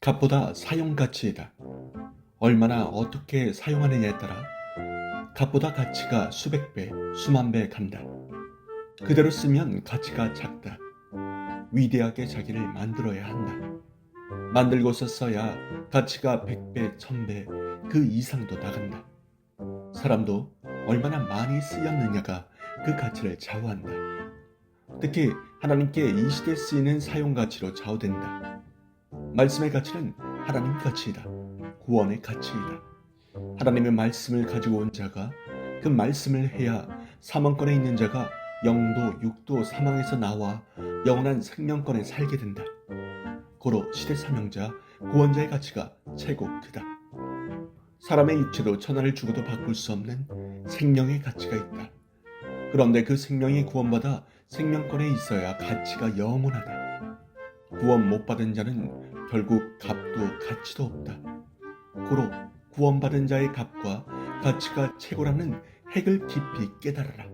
값보다 사용 가치이다. 얼마나 어떻게 사용하느냐에 따라 값보다 가치가 수백 배, 수만 배 간다. 그대로 쓰면 가치가 작다. 위대하게 자기를 만들어야 한다. 만들고서 써야 가치가 백배천배그 이상도 나간다. 사람도 얼마나 많이 쓰였느냐가 그 가치를 좌우한다. 특히 하나님께 이 시대에 쓰이는 사용 가치로 좌우된다. 말씀의 가치는 하나님 가치이다. 구원의 가치이다. 하나님의 말씀을 가지고 온 자가 그 말씀을 해야 사망권에 있는 자가 영도 육도 사망에서 나와 영원한 생명권에 살게 된다. 고로 시대 사명자 구원자의 가치가 최고 크다. 사람의 육체도 천하를 주고도 바꿀 수 없는 생명의 가치가 있다. 그런데 그 생명이 구원받아 생명권에 있어야 가치가 영원하다. 구원 못 받은 자는 결국 값도 가치도 없다. 고로 구원받은 자의 값과 가치가 최고라는 핵을 깊이 깨달아라.